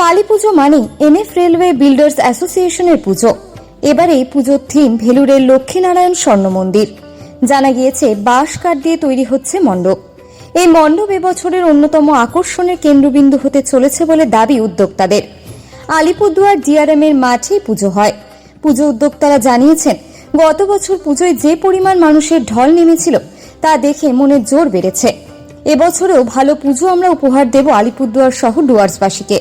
কালী পুজো মানে NF railway builders অ্যাসোসিয়েশনের পুজো। এবারে এই পুজোর থিম ভেলুরের লক্ষ্মীনারায়ণ স্বর্ণ মন্দির জানা গিয়েছে, বাঁশ কাঠ দিয়ে তৈরি হচ্ছে মণ্ডপ। এই মণ্ডপ এবছরের অন্যতম আকর্ষণের কেন্দ্রবিন্দু হতে চলেছে বলে দাবি উদ্যোক্তাদের। আলিপুরদুয়ার ডিআরএম এর মাঠেই পুজো হয়। পুজো উদ্যোক্তারা জানিয়েছেন, গত বছর পুজোয় যে পরিমাণ মানুষের ঢল নেমেছিল তা দেখে মনে জোর বেড়েছে। এবছরেও ভালো পুজো আমরা উপহার দেব আলিপুরদুয়ার সহ ডুয়ার্সবাসীকে।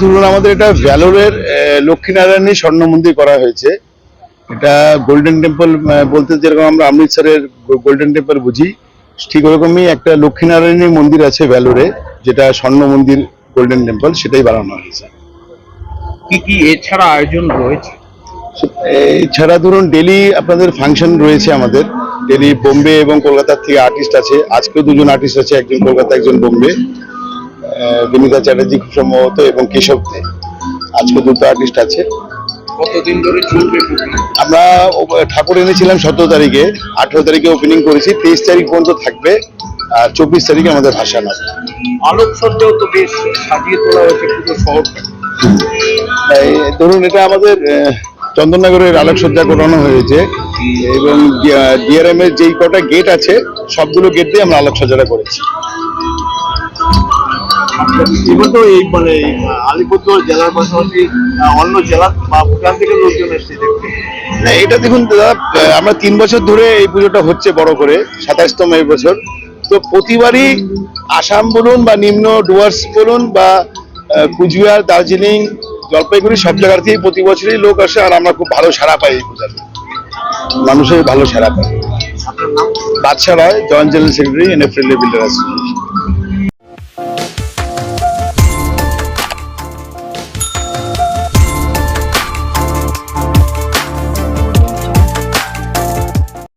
ধরুন আমাদের এটা ভ্যালোরের লক্ষ্মীনারায়ণী স্বর্ণ মন্দির করা হয়েছে। এটা গোল্ডেন টেম্পল বলতে যেরকম আমরা অমৃতসরের গোল্ডেন টেম্পল বুঝি, ঠিক ওরকমই একটা লক্ষ্মীনারায়ণী মন্দির আছে ভ্যালোরে, যেটা স্বর্ণ মন্দির গোল্ডেন টেম্পল সেটাই বানানো হয়েছে। কি কি এছাড়া আয়োজন রয়েছে? এছাড়া ধরুন ডেলি আপনাদের ফাংশন রয়েছে আমাদের। ডেলি বোম্বে এবং কলকাতার থেকে আর্টিস্ট আছে। আজকেও দুজন আর্টিস্ট আছে একজন কলকাতা একজন বোম্বে। বিনীতা চ্যাটার্জি খুব সম্ভবত এবং কেশব দে। আজকে দুটো আর্টিস্ট আছে। কতদিন ধরে চলবে আমরা ঠাকুর এনেছিলাম সতেরো তারিখে। আঠেরো তারিখে ওপেনিং করেছি তেইশ তারিখ পর্যন্ত থাকবে আর চব্বিশ তারিখে আমাদের ভাষা আছে। আলোকসজ্জাও তো বেশ সাজিয়ে তোলা হয়েছে পুরো শহরটা। ধরুন এটা আমাদের চন্দননগরের আলোকসজ্জা করানো হয়েছে এবং ডিআরএম এর যেই কটা গেট আছে সবগুলো গেট দিয়ে আমরা আলোকসজ্জাটা করেছি। এবার তো এই মানে আলিপুরদুয়ার জেলার পাশাপাশি অন্য জেলা বা ভুটান থেকে লোকজন এসছে দেখতে। না, এটা দেখুন দাদা আমরা তিন বছর ধরে এই পুজোটা হচ্ছে বড় করে সাতাশতম এই বছর। তো প্রতিবারই আসাম বলুন বা নিম্ন ডুয়ার্স বলুন বা কুচবিহার দার্জিলিং জলপাইগুড়ি সব জায়গা থেকেই প্রতি বছরই লোক আসে আর আমরা খুব ভালো সারা পাই এই পূজাতে মানুষের ভালো সারা নাম? Badsha Roy joint general secretary NF railway builder association.